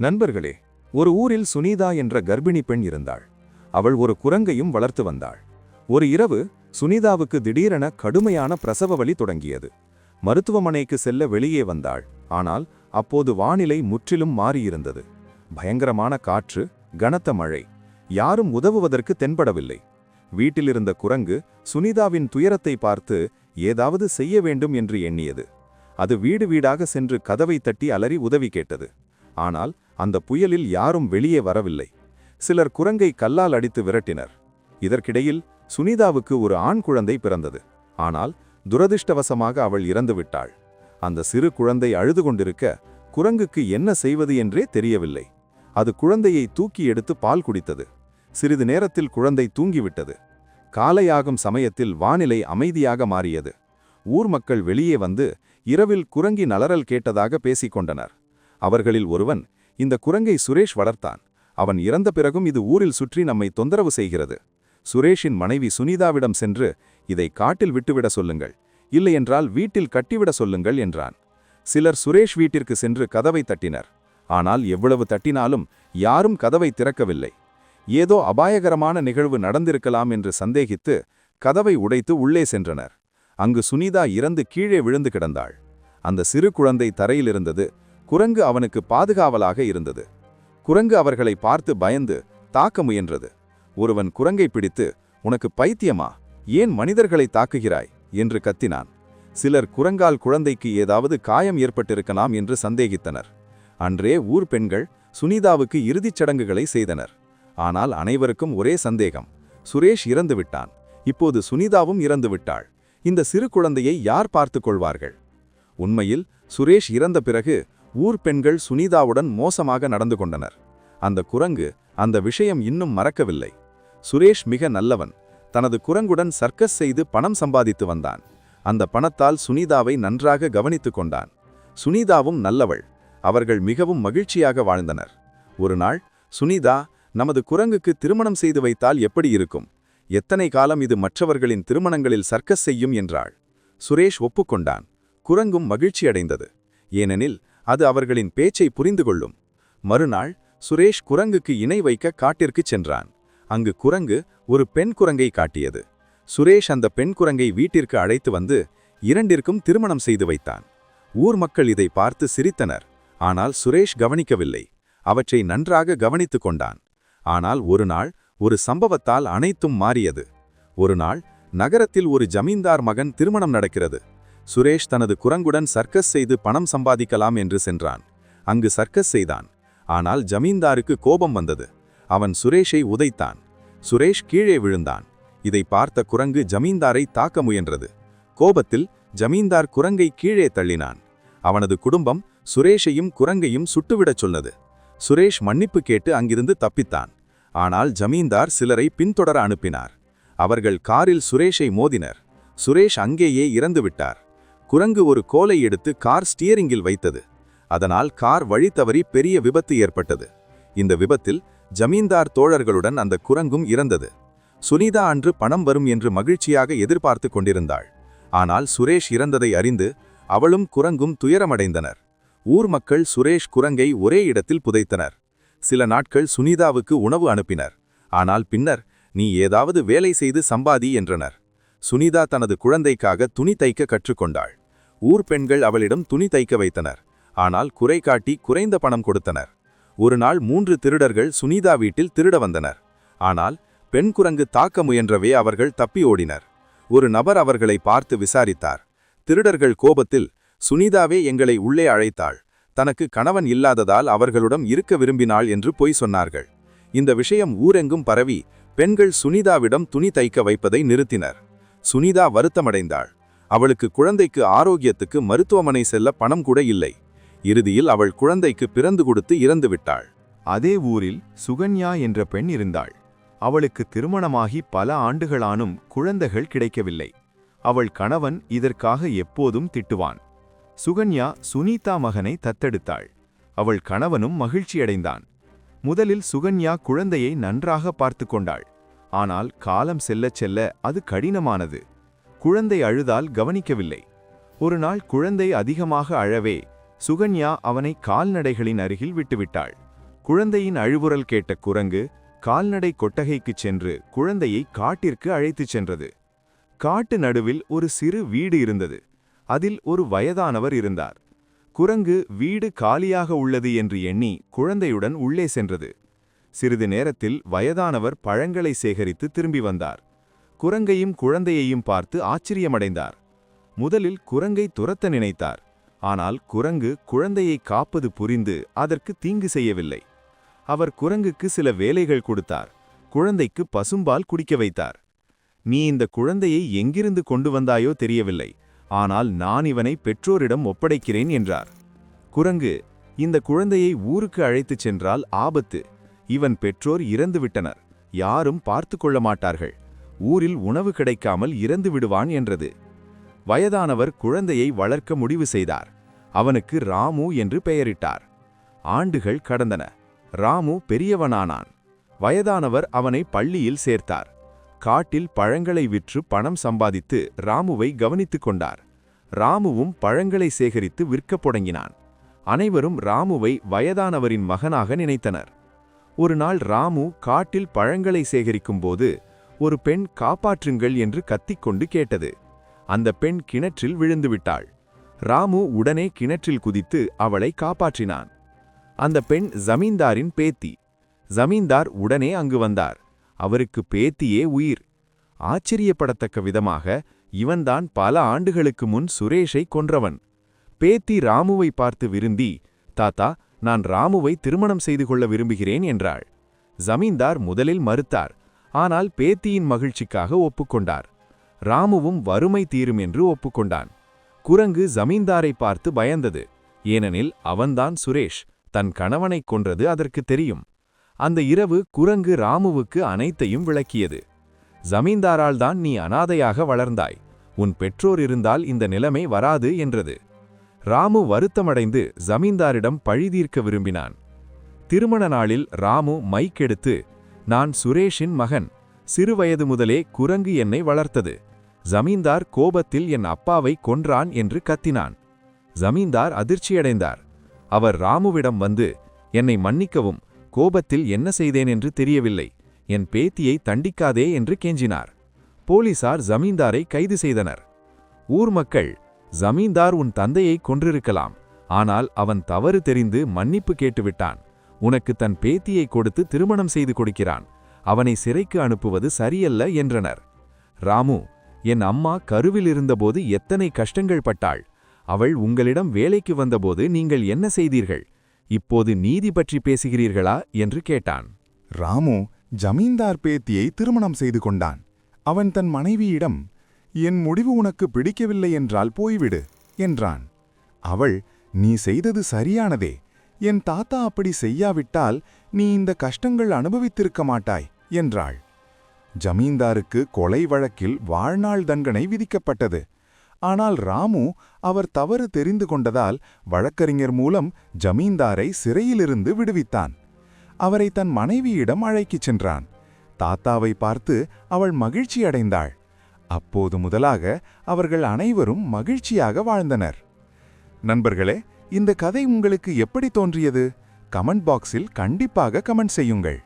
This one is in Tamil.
நண்பர்களே ஒரு ஊரில் சுனிதா என்ற கர்ப்பிணி பெண் இருந்தாள். அவள் ஒரு குரங்கையும் வளர்த்து வந்தாள். ஒரு இரவு சுனிதாவுக்கு திடீரென கடுமையான பிரசவ வலி தொடங்கியது. மருத்துவமனைக்கு செல்ல வெளியே வந்தாள். ஆனால் அப்போது வானிலை முற்றிலும் மாறியிருந்தது. பயங்கரமான காற்று கனத்த மழை. யாரும் உதவுவதற்கு தென்படவில்லை. வீட்டிலிருந்த குரங்கு சுனிதாவின் துயரத்தை பார்த்து ஏதாவது செய்ய வேண்டும் என்று எண்ணியது. அது வீடு வீடாக சென்று கதவை தட்டி அலறி உதவி கேட்டது. ஆனால் அந்த புயலில் யாரும் வெளியே வரவில்லை. சிலர் குரங்கை கல்லால் அடித்து விரட்டினர். இதற்கிடையில் சுனிதாவுக்கு ஒரு ஆண் குழந்தை பிறந்தது. ஆனால் துரதிர்ஷ்டவசமாக அவள் இறந்துவிட்டாள் அந்த சிறு குழந்தை அழுது கொண்டிருக்க குரங்குக்கு என்ன செய்வது என்றே தெரியவில்லை. அது குழந்தையை தூக்கி எடுத்து பால் குடித்தது. சிறிது நேரத்தில் குழந்தை தூங்கிவிட்டது. காலையாகும் சமயத்தில் வானிலை அமைதியாக மாறியது. ஊர் மக்கள் வெளியே வந்து இரவில் குரங்கி நலறல் கேட்டதாக பேசிக் கொண்டனர் அவர்களில் ஒருவன் இந்த குரங்கை சுரேஷ் வளர்த்தான். அவன் இறந்த பிறகும் இது ஊரில் சுற்றி நம்மை தொந்தரவு செய்கிறது. சுரேஷின் மனைவி சுனிதாவிடம் சென்று இதை காட்டில் விட்டுவிட சொல்லுங்கள். இல்லையென்றால் வீட்டில் கட்டிவிட சொல்லுங்கள் என்றான். சிலர் சுரேஷ் வீட்டிற்கு சென்று கதவை தட்டினர். ஆனால் எவ்வளவு தட்டினாலும் யாரும் கதவை திறக்கவில்லை. ஏதோ அபாயகரமான நிகழ்வு நடந்திருக்கலாம் என்று சந்தேகித்து கதவை உடைத்து உள்ளே சென்றனர். அங்கு சுனிதா இறந்து கீழே விழுந்து கிடந்தாள். அந்த சிறு குழந்தை தரையிலிருந்தது குரங்கு அவனுக்கு பாதுகாவலாக இருந்தது. குரங்கு அவர்களை பார்த்து பயந்து தாக்க முயன்றது. ஒருவன் குரங்கை பிடித்து உனக்கு பைத்தியமா? ஏன் மனிதர்களை தாக்குகிறாய்? என்று கத்தினான். சிலர் குரங்கால் குழந்தைக்கு ஏதாவது காயம் ஏற்பட்டிருக்கலாம் என்று சந்தேகித்தனர். அன்றே ஊர் பெண்கள் சுனிதாவுக்கு இறுதிச் சடங்குகளை செய்தனர். ஆனால் அனைவருக்கும் ஒரே சந்தேகம். சுரேஷ் இறந்து விட்டான். இப்போது சுனிதாவும் இறந்து விட்டாள். இந்த சிறு குழந்தையை யார் பார்த்துக் கொள்வார்கள்? உண்மையில் சுரேஷ் இறந்த பிறகு ஊர் பெண்கள் சுனிதாவுடன் மோசமாக நடந்து கொண்டனர். அந்த குரங்கு அந்த விஷயம் இன்னும் மறக்கவில்லை. சுரேஷ் மிக நல்லவன். தனது குரங்குடன் சர்க்கஸ் செய்து பணம் சம்பாதித்து வந்தான். அந்த பணத்தால் சுனிதாவை நன்றாக கவனித்துக் கொண்டான். சுனிதாவும் நல்லவள். அவர்கள் மிகவும் மகிழ்ச்சியாக வாழ்ந்தனர். ஒரு நாள் சுனிதா நமது குரங்குக்கு திருமணம் செய்து வைத்தால் எப்படி இருக்கும்? எத்தனை காலம் இது மற்றவர்களின் திருமணங்களில் சர்க்கஸ் செய்யும்? என்றாள். சுரேஷ் ஒப்புக்கொண்டான். குரங்கும் மகிழ்ச்சியடைந்தது. ஏனெனில் அது அவர்களின் பேச்சை புரிந்து கொள்ளும் மறுநாள் சுரேஷ் குரங்குக்கு இணை வைக்க காட்டிற்குச் சென்றான். அங்கு குரங்கு ஒரு பெண் குரங்கை காட்டியது. சுரேஷ் அந்த பெண் குரங்கை வீட்டிற்கு அழைத்து வந்து இரண்டிற்கும் திருமணம் செய்து வைத்தான். ஊர் மக்கள் இதை பார்த்து சிரித்தனர். ஆனால் சுரேஷ் கவனிக்கவில்லை. அவற்றை நன்றாக கவனித்துக் கொண்டான். ஆனால் ஒரு நாள் ஒரு சம்பவத்தால் அனைத்தும் மாறியது. ஒரு நாள் நகரத்தில் ஒரு ஜமீன்தார் மகன் திருமணம் நடக்கிறது. சுரேஷ் தனது குரங்குடன் சர்க்கஸ் செய்து பணம் சம்பாதிக்கலாம் என்று சென்றான். அங்கு சர்க்கஸ் செய்தான். ஆனால் ஜமீன்தாருக்கு கோபம் வந்தது. அவன் சுரேஷை உதைத்தான். சுரேஷ் கீழே விழுந்தான். இதை பார்த்த குரங்கு ஜமீன்தாரை தாக்க முயன்றது. கோபத்தில் ஜமீன்தார் குரங்கை கீழே தள்ளினான். அவனது குடும்பம் சுரேஷையும் குரங்கையும் சுட்டுவிடச் சொன்னது. சுரேஷ் மன்னிப்பு கேட்டு அங்கிருந்து தப்பித்தான். ஆனால் ஜமீன்தார் சிலரை பின்தொடர அனுப்பினார். அவர்கள் காரில் சுரேஷை மோதினர். சுரேஷ் அங்கேயே இறந்துவிட்டார். குரங்கு ஒரு கோலை எடுத்து கார் ஸ்டியரிங்கில் வைத்தது. அதனால் கார் வழி தவறி பெரிய விபத்து ஏற்பட்டது. இந்த விபத்தில் ஜமீன்தார் தோழர்களுடன் அந்த குரங்கும் இறந்தது. சுனிதா அன்று பணம் வரும் என்று மகிழ்ச்சியாக எதிர்பார்த்து கொண்டிருந்தாள். ஆனால் சுரேஷ் இறந்ததை அறிந்து அவளும் குரங்கும் துயரமடைந்தனர். ஊர் மக்கள் சுரேஷ் குரங்கை ஒரே இடத்தில் புதைத்தனர். சில நாட்கள் சுனிதாவுக்கு உணவு அனுப்பினர். ஆனால் பின்னர் நீ ஏதாவது வேலை செய்து சம்பாதி என்றனர். சுனிதா தனது குழந்தைக்காக துணி தைக்க கற்றுக்கொண்டாள். ஊர் பெண்கள் அவளிடம் துணி தைக்க வைத்தனர். ஆனால் குறை காட்டி குறைந்த பணம் கொடுத்தனர். ஒரு நாள் மூன்று திருடர்கள் சுனிதா வீட்டில் திருட வந்தனர். ஆனால் பெண் குரங்கு தாக்க முயன்றவே அவர்கள் தப்பி ஓடினர். ஒரு நபர் அவர்களை பார்த்து விசாரித்தார். திருடர்கள் கோபத்தில் சுனிதாவே எங்களை உள்ளே அழைத்தாள். தனக்கு கணவன் இல்லாததால் அவர்களுடன் இருக்க விரும்பினாள் என்று பொய் சொன்னார்கள். இந்த விஷயம் ஊரெங்கும் பரவி பெண்கள் சுனிதாவிடம் துணி தைக்க வைப்பதை நிறுத்தினர். சுனிதா வருத்தமடைந்தாள். அவளுக்கு குழந்தைக்கு ஆரோக்கியத்துக்கு மருத்துவமனை செல்ல பணம் கூட இல்லை. இறுதியில் அவள் குழந்தைக்கு பிறந்து கொடுத்து இறந்து விட்டாள். அதே ஊரில் சுகன்யா என்ற பெண் இருந்தாள். அவளுக்கு திருமணமாகி பல ஆண்டுகளானும் குழந்தைகள் கிடைக்கவில்லை. அவள் கணவன் இதற்காக எப்போதும் திட்டுவான். சுகன்யா சுனீதா மகனை தத்தெடுத்தாள். அவள் கணவனும் மகிழ்ச்சியடைந்தான். முதலில் சுகன்யா குழந்தையை நன்றாக பார்த்து கொண்டாள். ஆனால் காலம் செல்லச் செல்ல அது கடினமானது. குழந்தை அழுதால் கவனிக்கவில்லை. ஒரு நாள் குழந்தை அதிகமாக அழவே சுகன்யா அவனை கால்நடைகளின் அருகில் விட்டுவிட்டாள். குழந்தையின் அழுவுரல் கேட்ட குரங்கு கால்நடை கொட்டகைக்குச் சென்று குழந்தையை காட்டிற்கு அழைத்துச் சென்றது. காட்டு நடுவில் ஒரு சிறு வீடு இருந்தது. அதில் ஒரு வயதானவர் இருந்தார். குரங்கு வீடு காலியாக உள்ளது என்று எண்ணி குழந்தையுடன் உள்ளே சென்றது. சிறிது நேரத்தில் வயதானவர் பழங்களை சேகரித்து திரும்பி வந்தார். குரங்கையும் குழந்தையையும் பார்த்து ஆச்சரியமடைந்தார். முதலில் குரங்கை துரத்த நினைத்தார். ஆனால் குரங்கு குழந்தையை காப்பது புரிந்து அதற்கு தீங்கு செய்யவில்லை. அவர் குரங்குக்கு சில வேலைகள் கொடுத்தார். குழந்தைக்கு பசும்பால் குடிக்க வைத்தார். நீ இந்த குழந்தையை எங்கிருந்து கொண்டு வந்தாயோ தெரியவில்லை. ஆனால் நான் இவனை பெற்றோரிடம் ஒப்படைக்கிறேன் என்றார். குரங்கு இந்த குழந்தையை ஊருக்கு அழைத்துச் சென்றால் ஆபத்து. இவன் பெற்றோர் இறந்துவிட்டனர். யாரும் பார்த்து கொள்ள மாட்டார்கள். ஊரில் உணவு கிடைக்காமல் இறந்து விடுவான் என்றது. வயதானவர் குழந்தையை வளர்க்க முடிவு செய்தார். அவனுக்கு ராமு என்று பெயரிட்டார். ஆண்டுகள் கடந்தன. ராமு பெரியவனானான். வயதானவர் அவனை பள்ளியில் சேர்த்தார். காட்டில் பழங்களை விற்று பணம் சம்பாதித்து ராமுவை கவனித்துக் கொண்டார். ராமுவும் பழங்களை சேகரித்து விற்கப் தொடங்கினான். அனைவரும் ராமுவை வயதானவரின் மகனாக நினைத்தனர். ஒரு நாள் ராமு காட்டில் பழங்களை சேகரிக்கும்போது ஒரு பெண் காப்பாற்றுங்கள் என்று கத்திக்கொண்டு கேட்டது. அந்த பெண் கிணற்றில் விழுந்துவிட்டாள். ராமு உடனே கிணற்றில் குதித்து அவளை காப்பாற்றினான். அந்த பெண் ஜமீன்தாரின் பேத்தி. ஜமீன்தார் உடனே அங்கு வந்தார். அவருக்கு பேத்தியே உயிர். ஆச்சரியப்படத்தக்க விதமாக இவன்தான் பல ஆண்டுகளுக்கு முன் சுரேஷை கொன்றவன். பேத்தி ராமுவை பார்த்து விரும்பி தாத்தா நான் ராமுவை திருமணம் செய்து கொள்ள விரும்புகிறேன் என்றாள். ஜமீன்தார் முதலில் மறுத்தார். ஆனால் பேத்தியின் மகிழ்ச்சிக்காக ஒப்புக்கொண்டார். ராமுவும் வறுமை தீரும் என்று ஒப்புக்கொண்டான். குரங்கு ஜமீன்தாரை பார்த்து பயந்தது. ஏனெனில் அவன்தான் சுரேஷ் தன் கணவனைக் கொன்றது அதற்கு தெரியும். அந்த இரவு குரங்கு ராமுவுக்கு அனைத்தையும் விளக்கியது. ஜமீன்தாரால்தான் நீ அனாதையாக வளர்ந்தாய். உன் பெற்றோர் இருந்தால் இந்த நிலைமை வராது என்றது. ராமு வருத்தமடைந்து ஜமீன்தாரிடம் பழிதீர்க்க விரும்பினான். திருமண நாளில் ராமு மைக் எடுத்து நான் சுரேஷின் மகன். சிறுவயது முதலே குரங்கு என்னை வளர்த்தது. ஜமீன்தார் கோபத்தில் என் அப்பாவை கொன்றான் என்று கத்தினான். ஜமீன்தார் அதிர்ச்சியடைந்தார். அவர் ராமுவிடம் வந்து என்னை மன்னிக்கவும் கோபத்தில் என்ன செய்தேன் என்று தெரியவில்லை. என் பேத்தியை தண்டிக்காதே என்று கெஞ்சினார். போலீசார் ஜமீன்தாரை கைது செய்தனர். ஊர் மக்கள் ஜமீன்தார் உன் தந்தையை கொன்றிருக்கலாம். ஆனால் அவன் தவறு தெரிந்து மன்னிப்பு கேட்டுவிட்டான். உனக்கு தன் பேத்தியை கொடுத்து திருமணம் செய்து கொடுக்கிறான். அவனை சிறைக்கு அனுப்புவது சரியல்ல என்றனர். ராமு என் அம்மா கருவில் இருந்தபோது எத்தனை கஷ்டங்கள் பட்டாள். அவள் உங்களிடம் வேலைக்கு வந்தபோது நீங்கள் என்ன செய்தீர்கள்? இப்போது நீதி பற்றி பேசுகிறீர்களா? என்று கேட்டான். ராமு ஜமீன்தார் பேத்தியை திருமணம் செய்து கொண்டான். அவன் தன் மனைவியிடம் என் முடிவு உனக்கு பிடிக்கவில்லை என்றால் போய்விடு என்றான். அவள் நீ செய்தது சரியானதே. என் தாத்தா அப்படி செய்யாவிட்டால் நீ இந்த கஷ்டங்கள் அனுபவித்திருக்க மாட்டாய் என்றாள். ஜமீன்தாருக்கு கொலை வழக்கில் வாழ்நாள் தண்டனை விதிக்கப்பட்டது. ஆனால் ராமு அவர் தவறு தெரிந்து கொண்டதால் வழக்கறிஞர் மூலம் ஜமீன்தாரை சிறையிலிருந்து விடுவித்தான். அவரை தன் மனைவியிடம் அழைக்கிச் சென்றான். தாத்தாவை பார்த்து அவள் மகிழ்ச்சி அடைந்தாள். அப்போது முதலாக அவர்கள் அனைவரும் மகிழ்ச்சியாக வாழ்ந்தனர். நண்பர்களே இந்த கதை உங்களுக்கு எப்படி தோன்றியது? கமெண்ட் பாக்ஸில் கண்டிப்பாக கமெண்ட் செய்யுங்கள்.